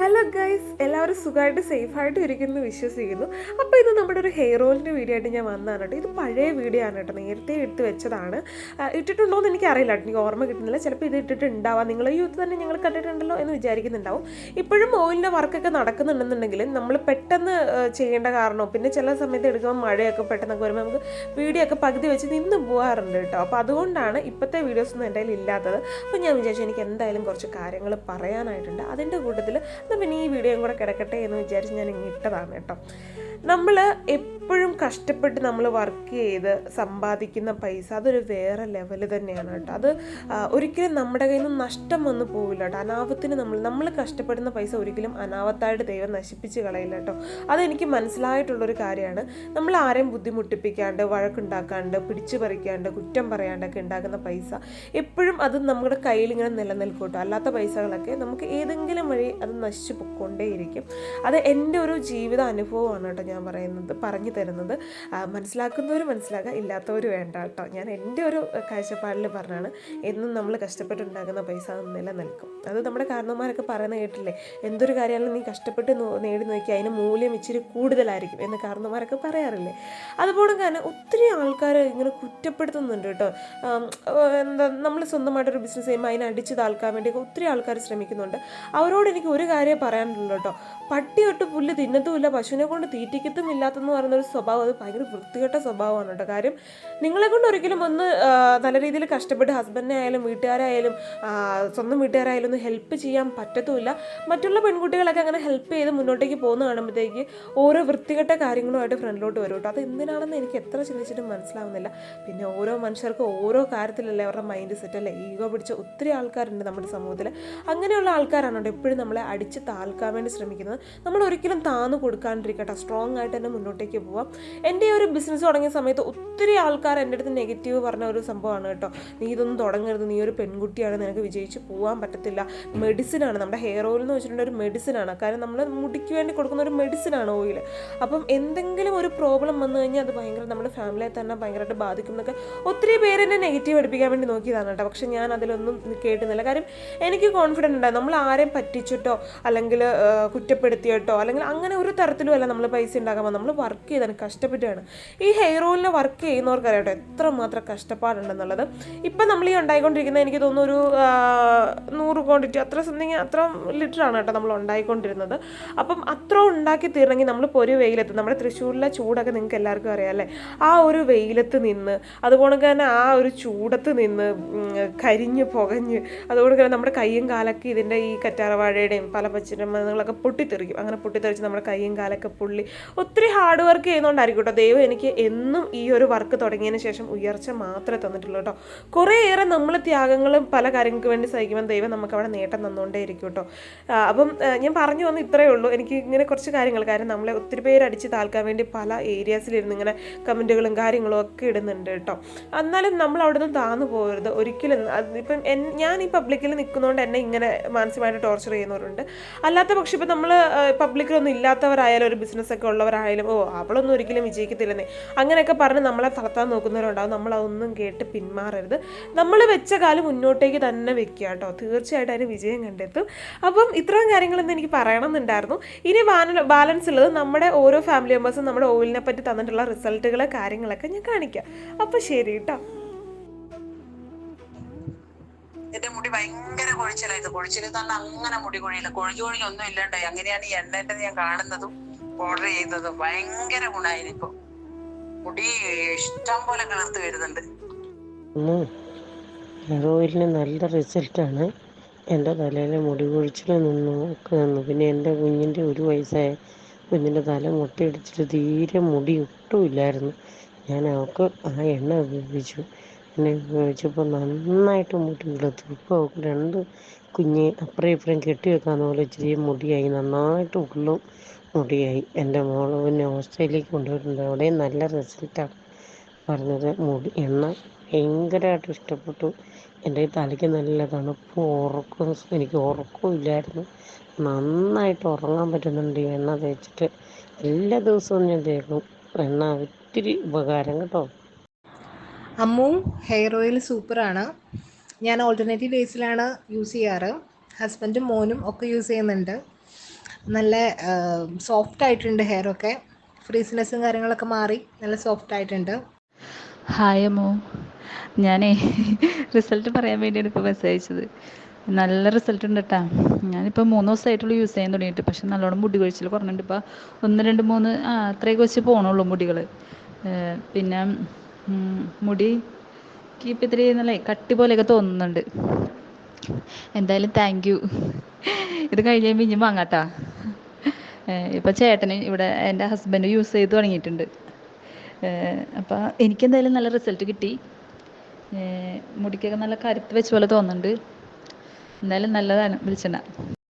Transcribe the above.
Hello guys എല്ലാവരും സുഖമായിട്ട് സേഫായിട്ട് ഇരിക്കുന്നു വിശ്വസിക്കുന്നു. അപ്പോൾ ഇത് നമ്മുടെ ഒരു ഹെയർ ഓയിലിന്റെ വീഡിയോ ആയിട്ട് ഞാൻ വന്നതാണ് കേട്ടോ. ഇത് പഴയ വീഡിയോ ആണ് കേട്ടോ. നേരത്തെ എടുത്ത് വെച്ചതാണ്. ഇട്ടിട്ടുണ്ടോ എന്ന് എനിക്ക് അറിയില്ല കേട്ടോ. എനിക്ക് ഓർമ്മ കിട്ടുന്നില്ല. ചിലപ്പോൾ ഇത് ഇട്ടിട്ടുണ്ടാവാം. നിങ്ങൾ യൂത്ത് തന്നെ ഞങ്ങൾ കണ്ടിട്ടുണ്ടല്ലോ എന്ന് വിചാരിക്കുന്നുണ്ടാവും. ഇപ്പോഴും ഓയിലിന്റെ വർക്കൊക്കെ നടക്കുന്നുണ്ടെന്നുണ്ടെങ്കിൽ നമ്മൾ പെട്ടെന്ന് ചെയ്യേണ്ട കാരണമോ പിന്നെ ചില സമയത്ത് എടുക്കുമ്പോൾ മഴയൊക്കെ പെട്ടെന്നൊക്കെ വരുമ്പോൾ നമുക്ക് വീഡിയോ ഒക്കെ പകുതി വെച്ച് നിന്ന് പോകാറുണ്ട് കേട്ടോ. അപ്പോൾ അതുകൊണ്ടാണ് ഇപ്പോഴത്തെ വീഡിയോസ് ഒന്നും എന്റെ കയ്യിൽ ഇല്ലാത്തത്. അപ്പോൾ ഞാൻ വിചാരിച്ചു എനിക്ക് എന്തായാലും കുറച്ച് കാര്യങ്ങൾ പറയാനായിട്ടുണ്ട്. അതിന്റെ കൂട്ടത്തിൽ എന്നാൽ പിന്നെ ഈ വീഡിയോയും കൂടെ കിടക്കട്ടെ എന്ന് വിചാരിച്ച് ഞാൻ ഇങ്ങിട്ടതാണ് കേട്ടോ. നമ്മൾ എപ്പോഴും കഷ്ടപ്പെട്ട് നമ്മൾ വർക്ക് ചെയ്ത് സമ്പാദിക്കുന്ന പൈസ അതൊരു വേറെ ലെവൽ തന്നെയാണ് കേട്ടോ. അത് ഒരിക്കലും നമ്മുടെ കയ്യിൽ നിന്ന് നഷ്ടം വന്നു പോവില്ല കേട്ടോ. അനാവത്തിന് നമ്മൾ നമ്മൾ കഷ്ടപ്പെടുന്ന പൈസ ഒരിക്കലും അനാവത്തായിട്ട് ദൈവം നശിപ്പിച്ച് കളയില്ല കേട്ടോ. അതെനിക്ക് മനസ്സിലായിട്ടുള്ളൊരു കാര്യമാണ്. നമ്മൾ ആരെയും ബുദ്ധിമുട്ടിപ്പിക്കാണ്ട് വഴക്കുണ്ടാക്കാണ്ട് പിടിച്ചു പറിക്കാണ്ട് കുറ്റം പറയാണ്ടൊക്കെ ഉണ്ടാക്കുന്ന പൈസ എപ്പോഴും അത് നമ്മുടെ കയ്യിൽ ഇങ്ങനെ നിലനിൽക്കും കേട്ടോ. അല്ലാത്ത പൈസകളൊക്കെ നമുക്ക് ഏതെങ്കിലും വഴി അത് നശിച്ചു പൊക്കോണ്ടേയിരിക്കും അത് എന്റെ ഒരു ജീവിത അനുഭവമാണ് കേട്ടോ ഞാൻ പറയുന്നത് പറഞ്ഞു തരുന്നത്. മനസ്സിലാക്കുന്നവർ മനസ്സിലാക്കുക ഇല്ലാത്തവർ വേണ്ട കേട്ടോ. ഞാൻ എന്റെ ഒരു കാഴ്ചപ്പാടിൽ പറഞ്ഞാണ് എന്നും നമ്മൾ കഷ്ടപ്പെട്ടുണ്ടാക്കുന്ന പൈസ നിലനിൽക്കും. അത് നമ്മുടെ കാരണവന്മാരൊക്കെ പറയുന്ന കേട്ടില്ലേ എന്തൊരു കാര്യമാണ് നീ കഷ്ടപ്പെട്ട് നേടി നോക്കി അതിന് മൂല്യം ഇച്ചിരി കൂടുതലായിരിക്കും എന്ന് കാരണവന്മാരൊക്കെ പറയാറില്ലേ. അതുപോലെ തന്നെ ഒത്തിരി ആൾക്കാർ ഇങ്ങനെ കുറ്റപ്പെടുത്തുന്നുണ്ട് കേട്ടോ. എന്താ നമ്മൾ സ്വന്തമായിട്ടൊരു ബിസിനസ് ചെയ്യുമ്പോൾ അതിനെ അടിച്ചു താൽക്കാൻ വേണ്ടി ഒത്തിരി ആൾക്കാർ ശ്രമിക്കുന്നുണ്ട്. അവരോട് എനിക്ക് ഒരു കാര്യമേ പറയാനുള്ളൂ കേട്ടോ. പട്ടി തൊട്ട് പുല്ല് തിന്നത്തുമില്ല പശുവിനെ കൊണ്ട് തീറ്റിക്കത്തും ഇല്ലാത്തെന്ന് പറയുന്ന ഒരു സ്വഭാവം അത് ഭയങ്കര വൃത്തികെട്ട സ്വഭാവമാണ് കേട്ടോ. കാര്യം നിങ്ങളെ കൊണ്ട് ഒരിക്കലും ഒന്ന് നല്ല രീതിയിൽ കഷ്ടപ്പെട്ട് ഹസ്ബൻഡിനെ ആയാലും വീട്ടുകാരായാലും സ്വന്തം വീട്ടുകാരായാലും ഒന്ന് ഹെൽപ്പ് ചെയ്യാൻ പറ്റത്തുമില്ല. മറ്റുള്ള പെൺകുട്ടികളൊക്കെ അങ്ങനെ ഹെൽപ്പ് ചെയ്ത് മുന്നോട്ടേക്ക് പോകുന്ന കാണുമ്പോഴത്തേക്ക് ഓരോ വൃത്തികെട്ട കാര്യങ്ങളുമായിട്ട് ഫ്രണ്ടിലോട്ട് വരും കേട്ടോ. അത് എന്തിനാണെന്ന് എനിക്ക് എത്ര ചിന്തിച്ചിട്ടും മനസ്സിലാവുന്നില്ല. പിന്നെ ഓരോ മനുഷ്യർക്കും ഓരോ കാര്യത്തിലല്ലേ അവരുടെ മൈൻഡ് സെറ്റ് അല്ലേ? ഈഗോ പിടിച്ച ഒത്തിരി ആൾക്കാരുണ്ട് നമ്മുടെ സമൂഹത്തിൽ അങ്ങനെയുള്ള ആൾക്കാരാണ് കേട്ടോ എപ്പോഴും നമ്മളെ അടിച്ച് താൽക്കാൻ വേണ്ടി ശ്രമിക്കുന്നത്. നമ്മൾ ഒരിക്കലും താന്ന് കൊടുക്കാണ്ടിരിക്കട്ടെ. സ്ട്രോങ് ആയിട്ട് തന്നെ മുന്നോട്ടേക്ക് പോവാം. എന്റെ ഒരു ബിസിനസ് തുടങ്ങിയ സമയത്ത് ഒത്തിരി ആൾക്കാർ എന്റെ അടുത്ത് നെഗറ്റീവ് പറഞ്ഞ ഒരു സംഭവമാണ് കേട്ടോ. നീ ഇതൊന്നും തുടങ്ങരുത്. നീ ഒരു പെൺകുട്ടിയാണ്. നിനക്ക് വിജയിച്ച് പോകാൻ പറ്റത്തില്ല. മെഡിസിനാണ് നമ്മുടെ ഹെയർ ഓയിൽ എന്ന് വെച്ചിട്ടുണ്ടെങ്കിൽ ഒരു മെഡിസിനാണ് കാരണം നമ്മൾ മുടിക്ക് വേണ്ടി കൊടുക്കുന്ന ഒരു മെഡിസിനാണ് ഓയിൽ അപ്പം എന്തെങ്കിലും ഒരു പ്രോബ്ലം വന്നു കഴിഞ്ഞാൽ അത് ഭയങ്കര നമ്മുടെ ഫാമിലിയെ തന്നെ ഭയങ്കരമായിട്ട് ബാധിക്കും എന്നൊക്കെ ഒത്തിരി പേര് എന്നെ നെഗറ്റീവ് അടിപ്പിക്കാൻ വേണ്ടി നോക്കിയതാണ് കേട്ടോ. പക്ഷെ ഞാൻ അതിലൊന്നും കേട്ടുന്നില്ല കാര്യം എനിക്ക് കോൺഫിഡന്റ് ഉണ്ടായിരുന്നു. നമ്മൾ ആരെയും പറ്റിച്ചിട്ടോ അല്ലെങ്കിൽ കുറ്റപ്പെടുത്തിയിട്ടോ അല്ലെങ്കിൽ അങ്ങനെ ഒരു തരത്തിലും അല്ല നമ്മൾ പൈസ ഉണ്ടാക്കാൻ നമ്മൾ വർക്ക് ചെയ്താണ് കഷ്ടപ്പെട്ടാണ്. ഈ ഹെയർ ഓയിലിന് വർക്ക് ചെയ്യുന്നവർക്ക് അറിയാം കേട്ടോ എത്ര മാത്രം കഷ്ടപ്പാടുണ്ടെന്നുള്ളത്. ഇപ്പം നമ്മൾ ഈ ഉണ്ടായിക്കൊണ്ടിരിക്കുന്നത് എനിക്ക് തോന്നുന്നു ഒരു നൂറ് ക്വാണ്ടിറ്റി അത്ര സംതിങ് അത്ര ലിറ്റർ ആണ് കേട്ടോ നമ്മൾ ഉണ്ടായിക്കൊണ്ടിരുന്നത്. അപ്പം അത്ര ഉണ്ടാക്കി തീരണമെങ്കിൽ നമ്മൾ ഒരു വെയിലത്ത്. നമ്മുടെ തൃശ്ശൂരിലെ ചൂടൊക്കെ നിങ്ങൾക്ക് എല്ലാവർക്കും അറിയാം അല്ലേ? ആ ഒരു വെയിലത്ത് നിന്ന് അതുപോലെ തന്നെ ആ ഒരു ചൂടത്ത് നിന്ന് കരിഞ്ഞ് പുകഞ്ഞ് അതുകൊണ്ട് തന്നെ നമ്മുടെ കയ്യും കാലൊക്കെ ഇതിന്റെ ഈ കറ്റാറവാഴയുടെയും പല പച്ചമൃഗങ്ങളൊക്കെ പൊട്ടിത്തെറിക്കും. അങ്ങനെ പൊട്ടിത്തെറിച്ച് നമ്മുടെ കൈയും കാലൊക്കെ പുള്ളി ഒത്തിരി ഹാർഡ് വർക്ക് ചെയ്യുന്നതുകൊണ്ടായിരിക്കും കേട്ടോ. ദൈവം എനിക്ക് എന്നും ഈ ഒരു വർക്ക് തുടങ്ങിയതിന് ശേഷം ഉയർച്ച മാത്രമേ തന്നിട്ടുള്ളൂ കേട്ടോ. കുറേയേറെ നമ്മൾ ത്യാഗങ്ങളും പല കാര്യങ്ങൾക്ക് വേണ്ടി സഹിക്കുമ്പോൾ ദൈവം നമുക്ക് അവിടെ നേട്ടം തന്നുകൊണ്ടേ ഇരിക്കും കേട്ടോ അപ്പം ഞാൻ പറഞ്ഞു വന്ന് ഇത്രയേ ഉള്ളൂ. എനിക്ക് ഇങ്ങനെ കുറച്ച് കാര്യങ്ങൾ കാര്യം നമ്മളെ ഒത്തിരി പേര് അടിച്ച് താൽക്കാൻ വേണ്ടി പല ഏരിയാസിലിരുന്ന് ഇങ്ങനെ കമന്റുകളും കാര്യങ്ങളും ഒക്കെ ഇടുന്നുണ്ട് കേട്ടോ. എന്നാലും നമ്മൾ അവിടെ നിന്ന് താന്നു പോകരുത്. ഒരിക്കലും ഇപ്പം ഞാൻ ഈ പബ്ലിക്കിൽ നിൽക്കുന്നതുകൊണ്ട് എന്നെ ഇങ്ങനെ മാനസികമായിട്ട് ടോർച്ചർ ചെയ്യുന്നവരുണ്ട്. അല്ലാത്ത പക്ഷെ ഇപ്പം നമ്മൾ പബ്ലിക്കിലൊന്നും ഇല്ലാത്തവരായാലും ഒരു ബിസിനസ്സൊക്കെ ഉള്ളവരായാലും ഓ അവളൊന്നും ഒരിക്കലും വിജയിക്കത്തില്ലെന്നേ. അങ്ങനെയൊക്കെ പറഞ്ഞ് നമ്മളെ തളർത്താൻ നോക്കുന്നവരുണ്ടാവും. നമ്മളതൊന്നും കേട്ട് പിന്മാറരുത്. നമ്മൾ വെച്ച കാലം മുന്നോട്ടേക്ക് തന്നെ വെക്കുക കേട്ടോ. തീർച്ചയായിട്ടും അതിന് വിജയം കണ്ടെത്തും. അപ്പം ഇത്രയും കാര്യങ്ങളൊന്നും എനിക്ക് പറയണമെന്നുണ്ടായിരുന്നു. ഇനി ബാലൻസ് ഉള്ളത് നമ്മുടെ ഓരോ ഫാമിലി മെമ്പേഴ്സും നമ്മുടെ ഓയിലിനെ പറ്റി തന്നിട്ടുള്ള റിസൾട്ടുകൾ കാര്യങ്ങളൊക്കെ ഞാൻ കാണിക്കാം. അപ്പോൾ ശരി കേട്ടോ. എന്റെ മുടി ഭയങ്കര കൊഴിച്ചിലായിരുന്നു. കൊഴിച്ചിൽ തന്നെ അങ്ങനെ മുടി കൊഴിയില്ല. കൊഴിഞ്ഞു കൊഴിഞ്ഞൊന്നും ഇല്ലാണ്ടായി. അങ്ങനെയാണ് ഈ എണ്ണേന്റെ ഞാൻ കാണുന്നതും ഓർഡർ ചെയ്യുന്നതും. ഭയങ്കര ഗുണമായിരിക്കും മുടി ഇഷ്ടം പോലെ കിളിർത്ത് വരുന്നുണ്ട്. ഒന്ന് ഓയിലിന് നല്ല റിസൾട്ടാണ് എന്റെ തലയിലെ മുടി കൊഴിച്ചിൽ നിന്നു നിന്നു. പിന്നെ എന്റെ കുഞ്ഞിന്റെ ഒരു വയസ്സായ കുഞ്ഞിന്റെ തല മുട്ടയടിച്ചിട്ട് തീരെ മുടി ഒട്ടുമില്ലായിരുന്നു ഞാൻ അവൾക്ക് ആ എണ്ണ ഉപയോഗിച്ചു. ഉപയോഗിച്ചപ്പോൾ നന്നായിട്ട് മുടി കിളർത്തു ഇപ്പോൾ അവൾക്ക് രണ്ട് കുഞ്ഞ് അപ്പുറം ഇപ്പുറം കെട്ടി വെക്കാവുന്ന പോലെ ഇച്ചിരി മുടിയായി. നന്നായിട്ട് ഉള്ളും മുടിയായി. എന്റെ മോൾ പിന്നെ ഓസ്ട്രേലിയക്ക് കൊണ്ടുപോയിട്ടുണ്ട് അവിടെയും നല്ല റിസൾട്ടാണ് പറഞ്ഞത് മുടി. എണ്ണ ഭയങ്കരമായിട്ട് ഇഷ്ടപ്പെട്ടു. എന്റെ തലയ്ക്ക് നല്ല തണുപ്പും ഉറക്കവും എനിക്ക് ഉറക്കവും ഇല്ലായിരുന്നു. നന്നായിട്ട് ഉറങ്ങാൻ പറ്റുന്നുണ്ട് ഈ എണ്ണ തേച്ചിട്ട്. എല്ലാ ദിവസവും ഞാൻ തേക്കും. എണ്ണ ഒത്തിരി ഉപകാരം കേട്ടോ. അമ്മു ഹെയർ ഓയിൽ സൂപ്പറാണ് ഞാൻ ഓൾട്ടർനേറ്റീവ് ഡേയ്സിലാണ് യൂസ് ചെയ്യാറ്. ഹസ്ബൻഡും മോനും ഒക്കെ യൂസ് ചെയ്യുന്നുണ്ട്. നല്ല സോഫ്റ്റ് ആയിട്ടുണ്ട് ഹെയർ ഒക്കെ. ഫ്രീസ്നെസ്സും കാര്യങ്ങളൊക്കെ മാറി നല്ല സോഫ്റ്റ് ആയിട്ടുണ്ട്. ഹായ് അമ്മു. ഞാനേ റിസൾട്ട് പറയാൻ വേണ്ടിയാണ് ഇപ്പോൾ മെസ്സേജ് അയച്ചത്. നല്ല റിസൾട്ട് ഉണ്ട് കേട്ടോ ഞാനിപ്പോൾ മൂന്ന് ദിവസമായിട്ടുള്ളൂ യൂസ് ചെയ്യാൻ തുടങ്ങിയിട്ട്. പക്ഷെ നല്ലോണം മുടി കൊഴിച്ചിൽ കുറഞ്ഞിട്ടുണ്ട് ഇപ്പോൾ ഒന്ന് രണ്ട് മൂന്ന് ആ അത്രയൊക്കെ വെച്ച് പോകണുള്ളൂ മുടികൾ പിന്നെ ഉം, കീപ്പ് ഇത്തിരി നല്ല കട്ടി പോലെയൊക്കെ തോന്നുന്നുണ്ട്. എന്തായാലും താങ്ക് യു ഇത് കഴിഞ്ഞ് കഴിയുമ്പോൾ ഇനിയും വാങ്ങാട്ടാ. ഇപ്പം ചേട്ടന് ഇവിടെ എന്റെ ഹസ്ബൻഡ് യൂസ് ചെയ്ത് തുടങ്ങിയിട്ടുണ്ട്. അപ്പോൾ എനിക്കെന്തായാലും നല്ല റിസൾട്ട് കിട്ടി. മുടിക്കൊക്കെ നല്ല കരുത്ത് വെച്ച പോലെ തോന്നുന്നുണ്ട്. എന്തായാലും നല്ലതാണ് വെളിച്ചെണ്ണ